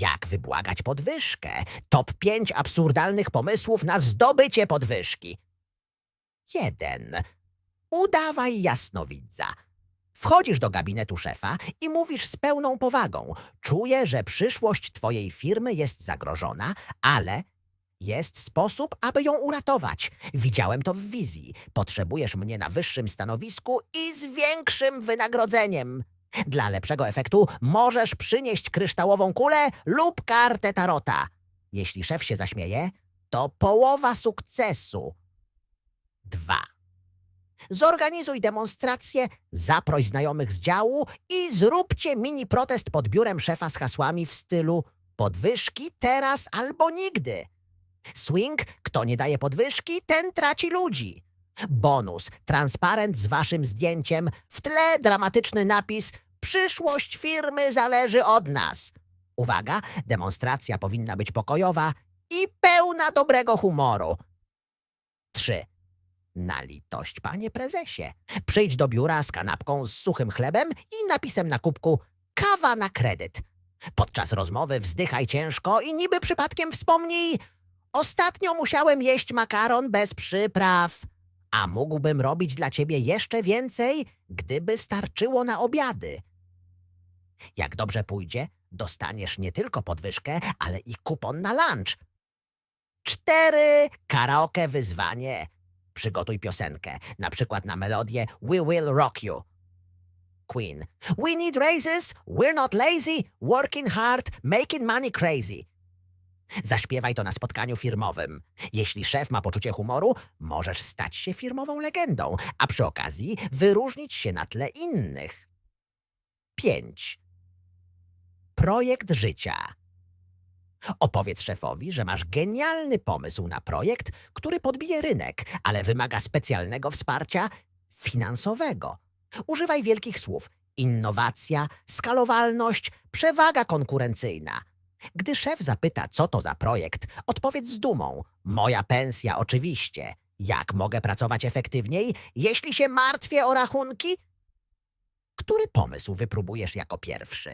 Jak wybłagać podwyżkę? Top 5 absurdalnych pomysłów na zdobycie podwyżki. 1. Udawaj jasnowidza. Wchodzisz do gabinetu szefa i mówisz z pełną powagą: Czuję, że przyszłość twojej firmy jest zagrożona, ale jest sposób, aby ją uratować. Widziałem to w wizji. Potrzebujesz mnie na wyższym stanowisku i z większym wynagrodzeniem. Dla lepszego efektu możesz przynieść kryształową kulę lub kartę tarota. Jeśli szef się zaśmieje, to połowa sukcesu. 2. Zorganizuj demonstrację, zaproś znajomych z działu i zróbcie mini protest pod biurem szefa z hasłami w stylu podwyżki teraz albo nigdy. Swing, kto nie daje podwyżki, ten traci ludzi. Bonus, transparent z waszym zdjęciem, w tle dramatyczny napis Przyszłość firmy zależy od nas. Uwaga, demonstracja powinna być pokojowa i pełna dobrego humoru. 3. Na litość, panie prezesie. Przyjdź do biura z kanapką z suchym chlebem i napisem na kubku kawa na kredyt. Podczas rozmowy wzdychaj ciężko i niby przypadkiem wspomnij Ostatnio musiałem jeść makaron bez przypraw, a mógłbym robić dla ciebie jeszcze więcej, gdyby starczyło na obiady. Jak dobrze pójdzie, dostaniesz nie tylko podwyżkę, ale i kupon na lunch. Cztery karaoke wyzwanie. Przygotuj piosenkę, na przykład na melodię We Will Rock You. Queen. We need raises, we're not lazy, working hard, making money crazy. Zaśpiewaj to na spotkaniu firmowym. Jeśli szef ma poczucie humoru, możesz stać się firmową legendą, a przy okazji wyróżnić się na tle innych. 5. Projekt życia. Opowiedz szefowi, że masz genialny pomysł na projekt, który podbije rynek, ale wymaga specjalnego wsparcia finansowego. Używaj wielkich słów: innowacja, skalowalność, przewaga konkurencyjna. Gdy szef zapyta, co to za projekt, odpowiedz z dumą: Moja pensja, oczywiście. Jak mogę pracować efektywniej, jeśli się martwię o rachunki? Który pomysł wypróbujesz jako pierwszy?